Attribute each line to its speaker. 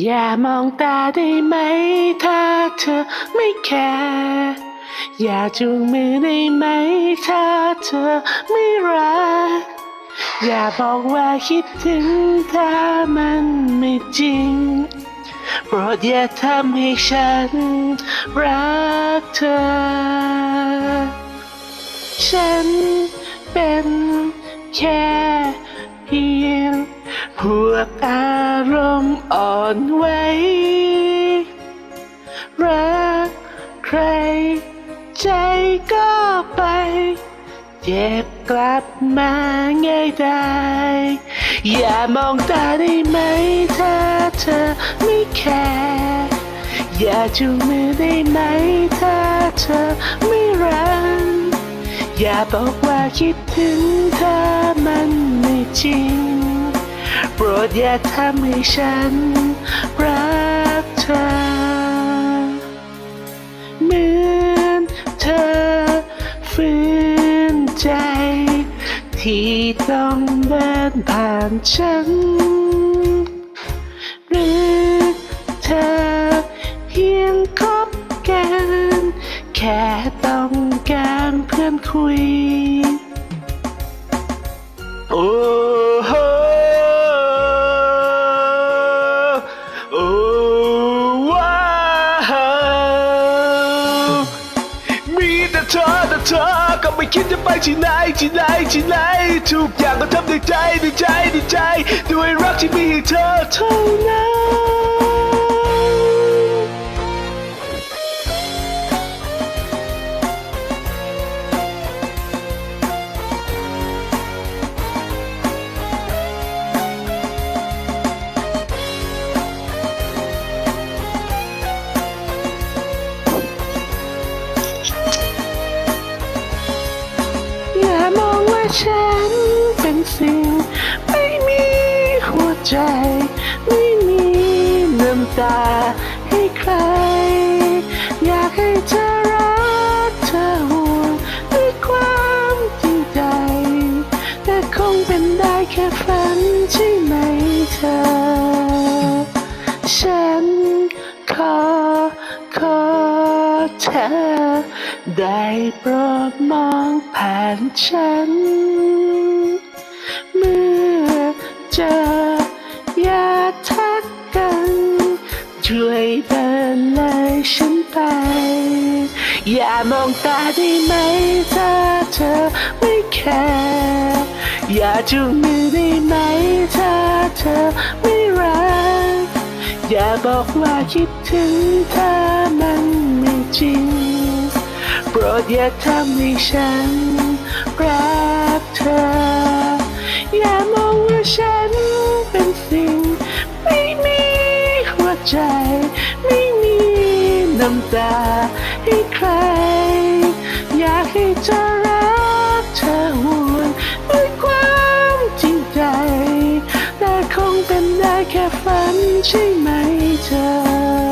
Speaker 1: อย่ามองตาได้ไหม ถ้าเธอไม่แคร์อย่าจูงมือได้ไหม ถ้าเธอไม่รัก อย่าบอกว่าคิดถึงถ้ามันไม่จริง โปรดอย่าทำให้ฉันรักเธอ ฉันเป็นแค่ พวกอารมณ์อ่อนไหวรักใคร ใจก็ไป เจ็บกลับมาง่ายได้ อย่ามองตาได้ไหมถ้าเธอไม่แคร์อย่าจูงมือได้ไหมถ้าเธอไม่รักอย่าบอกว่าคิดถึงถ้ามันไม่จริง โปรดอย่าทำให้ฉันรักเธอ เหมือนเธอฝืนใจ ที่ต้องเดินผ่านฉัน หรือเธอเพียงคบกัน แค่ต้องการเพื่อนคุย เธอ ก็ไม่คิดจะไปที่ไหนที่ไหนที่ไหนทุกอย่างก็ทำในใจในใจในใจ ด้วยรักที่มีให้เธอเท่านั้น ฉันเป็นสิ่งไม่มีหัวใจ ไม่มีน้ำตาให้ใคร อยากให้เธอรักเธอห่วงด้วยความจริงใจ แต่คงเป็นได้แค่ฝันใช่ไหมเธอ ฉัน ได้โปรดมองผ่านฉัน เมื่อเจออย่าทักกัน ช่วยเดินเลยฉันไป อย่ามองตาได้ไหมถ้าเธอไม่แคร์อย่าจูงมือได้ไหมถ้าเธอไม่รัก อย่าบอกว่าคิดถึงถ้ามันไม่จริง รดอย่าทำให้ฉันรักเธอ อย่ามองว่าฉันเป็นสิ่ง ไม่มีหัวใจ ไม่มีน้ำตาให้ใคร อยากให้เธอรักเธอห่วงด้วยความจริงใจ แต่คงเป็นได้แค่ฝันใช่ไหมเธอ